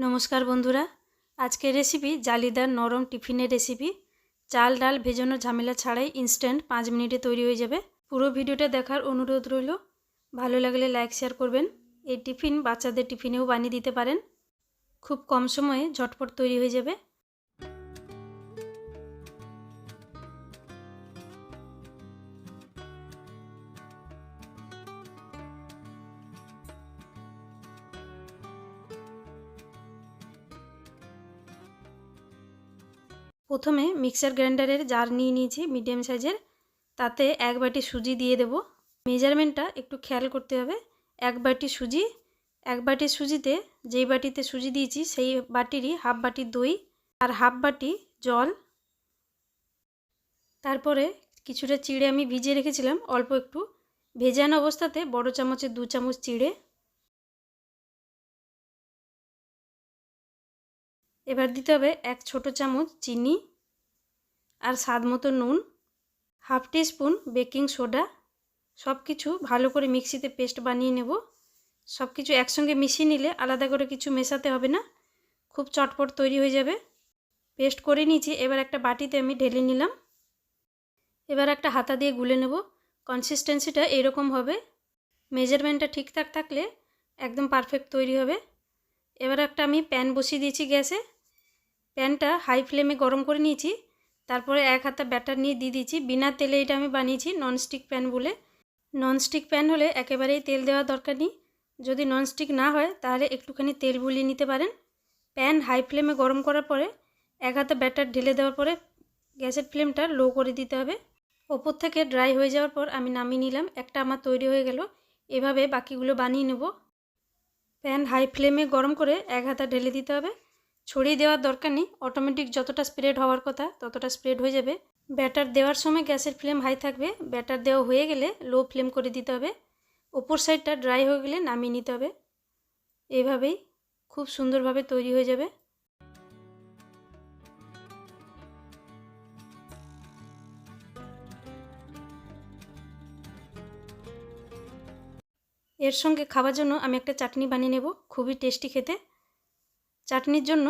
নমস্কার বন্ধুরা। আজকের রেসিপি জালিদার নরম টিফিনের রেসিপি চাল, ডাল, ভেজানো ঝামেলা ছাড়াই ইনস্ট্যান্ট পাঁচ মিনিটে তৈরি হয়ে যাবে। পুরো ভিডিওটা দেখার অনুরোধ রইল। ভালো লাগলে লাইক শেয়ার করবেন। এই টিফিন বাচ্চাদের টিফিনেও বানিয়ে দিতে পারেন। খুব কম সময়ে ঝটপট তৈরি হয়ে যাবে। প্রথমে মিক্সার গ্রাইন্ডারের জার নিয়ে নিয়েছি মিডিয়াম সাইজের। তাতে এক বাটি সুজি দিয়ে দেব। মেজারমেন্টটা একটু খেয়াল করতে হবে। এক বাটি সুজি, এক বাটি সুজিতে যেই বাটিতে সুজি দিয়েছি সেই বাটিরই হাফ বাটি দই আর হাফ বাটি জল। তারপরে কিছুটা চিড়ে আমি ভিজিয়ে রেখেছিলাম, অল্প একটু। ভেজানো অবস্থাতে বড় চামচে দু চামচ চিড়ে। এবার দিতে হবে এক ছোট চামচ চিনি আর স্বাদ মতো নুন, half teaspoon baking soda. সব কিছু ভালো করে মিক্সিতে পেস্ট বানিয়ে নেব। সব কিছু একসঙ্গে মিশিয়ে নিলে আলাদা করে কিছু মেশাতে হবে না, খুব চটপট তৈরি হয়ে যাবে। পেস্ট করে নিয়েছি, এবার একটা বাটিতে আমি ঢেলে নিলাম। এবার একটা হাতা দিয়ে গুলে নেব। কনসিস্টেন্সিটা এরকম হবে। মেজারমেন্টটা ঠিকঠাক থাকলে একদম পারফেক্ট তৈরি হবে। এবার একটা আমি প্যান বসিয়ে দিয়েছি গ্যাসে। প্যানটা হাই ফ্লেমে গরম করে নিয়েছি। তারপরে এক হাতা ব্যাটার নিয়ে দিয়ে দিয়েছি। বিনা তেলে এটা আমি বানিয়েছি ননস্টিক প্যান বলে। ননস্টিক প্যান হলে একেবারেই তেল দেওয়া দরকার নেই। যদি ননস্টিক না হয় তাহলে একটুখানি তেল বুলিয়ে নিতে পারেন। প্যান হাই ফ্লেমে গরম করার পরে এক হাতে ব্যাটার ঢেলে দেওয়ার পরে গ্যাসের ফ্লেমটা লো করে দিতে হবে। ওপর থেকে ড্রাই হয়ে যাওয়ার পর আমি নামিয়ে নিলাম। একটা আমার তৈরি হয়ে গেল। এভাবে বাকিগুলো বানিয়ে নেব। প্যান হাই ফ্লেমে গরম করে এক হাতা ঢেলে দিতে হবে। ছড়িয়ে দেওয়ার দরকার নেই। অটোমেটিক যতটা স্প্রেড হওয়ার কথা ততটা স্প্রেড হয়ে যাবে। ব্যাটার দেওয়ার সময় গ্যাসের ফ্লেম হাই থাকবে। ব্যাটার দেওয়া হয়ে গেলে লো ফ্লেম করে দিতে হবে। ওপর সাইডটা ড্রাই হয়ে গেলে নামিয়ে নিতে হবে। এভাবেই খুব সুন্দরভাবে তৈরি হয়ে যাবে। এর সঙ্গে খাওয়ার জন্য আমি একটা চাটনি বানিয়ে নেব, খুবই টেস্টি খেতে। চাটনির জন্য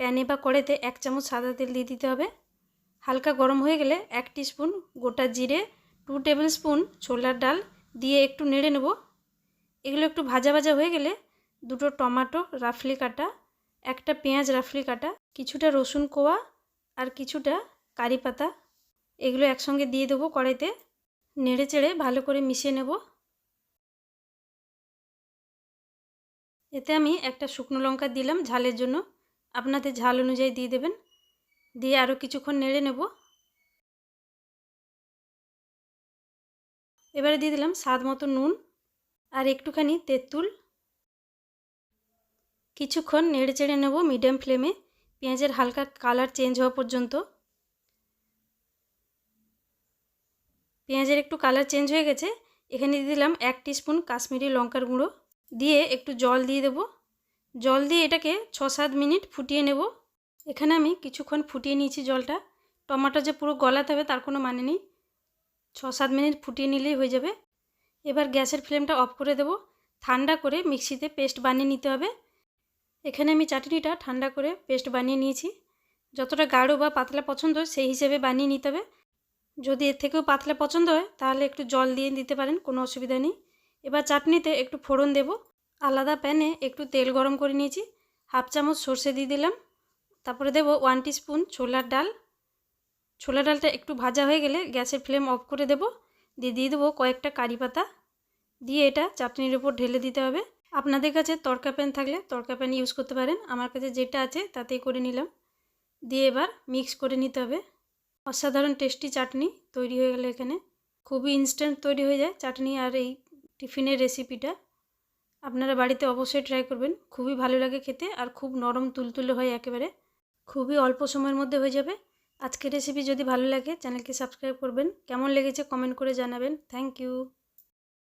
প্যানে বা কড়াইতে এক চামচ সাদা তেল দিয়ে দিতে হবে। হালকা গরম হয়ে গেলে এক স্পুন গোটা জিরে, টু টেবিল স্পুন ছোলার ডাল দিয়ে একটু নেড়ে নেব। এগুলো একটু ভাজা ভাজা হয়ে গেলে দুটো টমাটো রাফলি কাটা, একটা পেঁয়াজ রাফলি কাটা, কিছুটা রসুন কোয়া আর কিছুটা কারি পাতা। এগুলো একসঙ্গে দিয়ে দেবো কড়াইতে। নেড়ে চেড়ে ভালো করে মিশিয়ে নেব। এতে আমি একটা শুকনো লঙ্কা দিলাম ঝালের জন্য। আপনাদের ঝাল অনুযায়ী দিয়ে দেবেন। দিয়ে আরও কিছুক্ষণ নেড়ে নেব। এবারে দিয়ে দিলাম স্বাদ মতো নুন আর একটুখানি তেঁতুল। কিছুক্ষণ নেড়ে চেড়ে নেব মিডিয়াম ফ্লেমে। পেঁয়াজের হালকা কালার চেঞ্জ হওয়া পর্যন্ত। পেঁয়াজের একটু কালার চেঞ্জ হয়ে গেছে। এখানে দিয়ে দিলাম এক স্পুন কাশ্মীরি লঙ্কার গুঁড়ো। দিয়ে একটু জল দিয়ে দেব। জল দিয়ে এটাকে ছ সাত মিনিট ফুটিয়ে নেব। এখানে আমি কিছুক্ষণ ফুটিয়ে নিয়েছি জলটা। টমাটো যে পুরো গলাতে হবে তার কোনো মানে নেই। ছ সাত মিনিট ফুটিয়ে নিলেই হয়ে যাবে। এবার গ্যাসের ফ্লেমটা অফ করে দেব। ঠান্ডা করে মিক্সিতে পেস্ট বানিয়ে নিতে হবে। এখানে আমি চাটনিটা ঠান্ডা করে পেস্ট বানিয়ে নিয়েছি। যতটা গাঢ় বা পাতলা পছন্দ হয় সেই হিসেবে বানিয়ে নিতে হবে। যদি এর থেকেও পাতলা পছন্দ হয় তাহলে একটু জল দিয়ে দিতে পারেন, কোনো অসুবিধা নেই। এবার চাটনিতে একটু ফোড়ন দেব। আলাদা প্যানে একটু তেল গরম করে নিয়েছি। হাফ চামচ সর্ষে দিয়ে দিলাম। তারপরে দেব ওয়ান স্পুন ছোলার ডাল। ছোলা ডালটা একটু ভাজা হয়ে গেলে গ্যাসের ফ্লেম অফ করে দেব। দিয়ে দিয়ে দেবো কয়েকটা কারি পাতা। দিয়ে এটা চাটনির উপর ঢেলে দিতে হবে। আপনাদের কাছে তরকা প্যান থাকলে তরকা প্যান ইউজ করতে পারেন। আমার কাছে যেটা আছে তাতেই করে নিলাম। দিয়ে এবার মিক্স করে নিতে হবে। অসাধারণ টেস্টি চাটনি তৈরি হয়ে গেলে এখানে। খুবই ইনস্ট্যান্ট তৈরি হয়ে যায় চাটনি আর এই টিফিনের রেসিপিটা আপনারা বাড়িতে অবশ্যই ট্রাই করবেন। খুবই ভালো লাগে খেতে আর খুব নরম তুলতুলে হয় একেবারে। খুবই অল্প সময়ের মধ্যে হয়ে যাবে। আজকের রেসিপি যদি ভালো লাগে চ্যানেলকে সাবস্ক্রাইব করবেন। কেমন লেগেছে কমেন্ট করে জানাবেন। Thank you